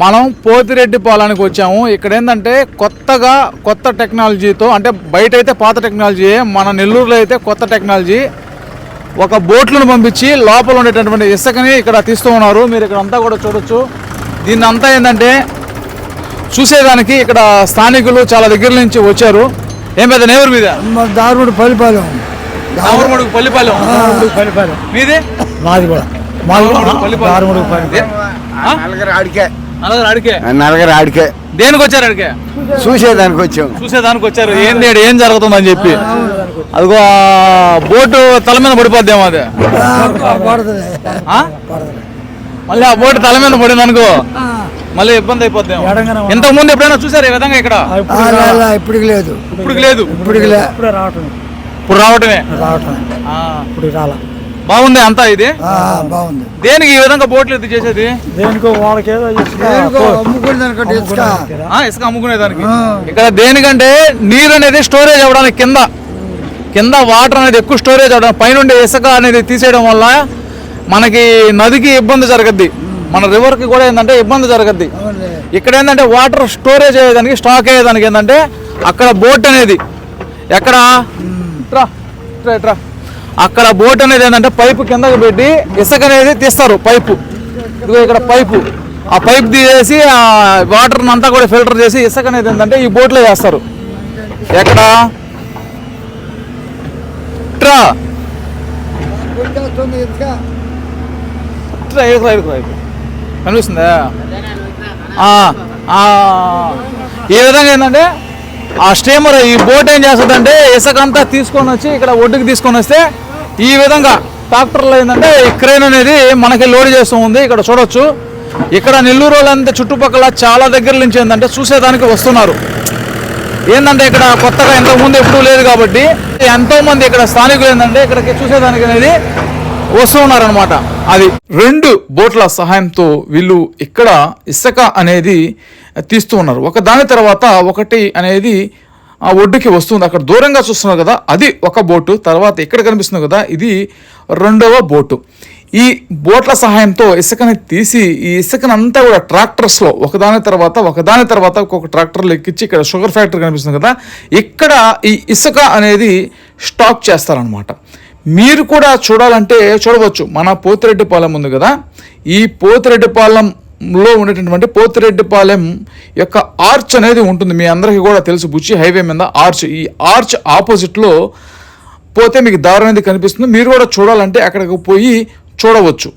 మనం పోతిరెడ్డి పాలానికి వచ్చాము. ఇక్కడ ఏంటంటే కొత్తగా కొత్త టెక్నాలజీతో అంటే బయట అయితే పాత టెక్నాలజీ మన నెల్లూరులో అయితే కొత్త టెక్నాలజీ. ఒక బోట్లను పంపించి లోపల ఉండేటటువంటి ఇసుకని ఇక్కడ తీస్తూ ఉన్నారు. మీరు ఇక్కడ అంతా కూడా చూడొచ్చు. దీన్ని అంతా ఏంటంటే చూసేదానికి ఇక్కడ స్థానికులు చాలా దగ్గర నుంచి వచ్చారు. ఏం పెద్ద నేవరు మీద? మా దారుడు పల్లిపాలెం. దావరమడుగు పల్లిపాలెం. పల్లిపాలెం. మీది? మాది కూడా. పల్లిపాలెం. దారుడు? నలుగురు ఆడికే? నలుగురు ఆడికే. దేనికి వచ్చారు అడిగే చూసేదానికి వచ్చాం. చూసేదానికి వచ్చారు. ఏంది ఏం జరుగుతుందని చెప్పి. అదిగో బోటు తల మీద పడిపోద్దేమో అది? మళ్ళీ ఆ బోటు తల మీద పడింది అనుకో. మళ్ళీ ఇబ్బంది ఉంది. ఇంతకు ముందు ఎప్పుడైనా చూసారు ఈ విధంగా ఇక్కడ? ఇప్పటికి లేదు. ఇప్పుడు లేదు. ఇప్పుడే ఇప్పుడు రావటమే. రావటం ఆ. ఇప్పుడు రాలా. బాగుంది అంతా ఇది? ఆ, బాగుంది. దేనికి ఈ విధంగా బోట్లు ఎత్తి చేసేది? దేనికో ఇసుక ఆ, ఇసుక అమ్ముకునేదానికి. ఆ. ఇక్కడ దేనికంటే నీరు అనేది స్టోరేజ్ అవ్వడానికి కింద. కింద వాటర్ అనేది ఎక్కువ స్టోరేజ్ అవ్వడం పైనుండి ఇసుక అనేది తీసేయడం వల్ల మనకి నదికి ఇబ్బంది జరగద్ది. మన రివర్కి కూడా ఏంటంటే ఇబ్బంది జరగద్ది. ఇక్కడ ఏంటంటే వాటర్ స్టోరేజ్ అయ్యేదానికి స్టాక్ అయ్యేదానికి ఏంటంటే అక్కడ బోట్ అనేది. ఎక్కడ? ఇట్రా, ఇట్రా, ఇట్రా. అక్కడ బోట్ అనేది ఏంటంటే పైపు కిందకు పెట్టి ఇసుక అనేది తీస్తారు పైపు. ఇదిగో ఇక్కడ పైపు. ఆ పైప్ తీసేసి ఆ వాటర్ అంతా కూడా ఫిల్టర్ చేసి ఇసుక అనేది ఏంటంటే ఈ బోట్లో వేస్తారు. ఎక్కడ? ట్రా. ఇట్రా ఇరుకురా, ఇరుకురా, కనిపిస్తుందా? ఈ విధంగా ఏంటంటే ఆ స్టీమర్ ఈ బోట్ ఏం చేస్తుందంటే ఇసక అంతా తీసుకొని వచ్చి ఇక్కడ ఒడ్డుకి తీసుకొని వస్తే ఈ విధంగా ట్రాక్టర్లో ఏంటంటే ఈ క్రేన్ అనేది మనకి లోడ్ చేస్తూ ఉంది. ఇక్కడ చూడొచ్చు. ఇక్కడ నెల్లూరు వాళ్ళంతా చుట్టుపక్కల చాలా దగ్గర నుంచి ఏంటంటే చూసేదానికి వస్తున్నారు. ఏంటంటే ఇక్కడ కొత్తగా ఇంతకుముందు ఎప్పుడూ లేదు కాబట్టి ఎంతో మంది ఇక్కడ స్థానికులు ఏంటంటే ఇక్కడికి చూసేదానికి అనేది వస్తూ ఉన్నారనమాట అది రెండు బోట్ల సహాయంతో వీళ్ళు ఇక్కడ ఇసుక అనేది తీస్తూ ఉన్నారు. ఒక దాని తర్వాత ఒకటి అనేది ఆ ఒడ్డుకి వస్తుంది. అక్కడ దూరంగా చూస్తున్నారు కదా అది ఒక బోటు. తర్వాత ఇక్కడ కనిపిస్తుంది కదా ఇది రెండవ బోటు. ఈ బోట్ల సహాయంతో ఇసుకని తీసి ఈ ఇసుకని అంతా కూడా ట్రాక్టర్స్లో ఒకదాని తర్వాత ఒకదాని తర్వాత ఒక్కొక్క ట్రాక్టర్లు ఎక్కించి ఇక్కడ షుగర్ ఫ్యాక్టరీ కనిపిస్తుంది కదా ఇక్కడ ఈ ఇసుక అనేది స్టాక్ చేస్తారనమాట మీరు కూడా చూడాలంటే చూడవచ్చు. మన పోతిరెడ్డిపాలెం ఉంది కదా ఈ లో ఉండేటటువంటి పోతిరెడ్డిపాలెం యొక్క ఆర్చ్ అనేది ఉంటుంది. మీ అందరికీ కూడా తెలుసు బుచ్చి హైవే మీద ఆర్చ్ ఈ ఆర్చ్ ఆపోజిట్లో పోతే మీకు దారి అనేది కనిపిస్తుంది. మీరు కూడా చూడాలంటే అక్కడికి పోయి చూడవచ్చు.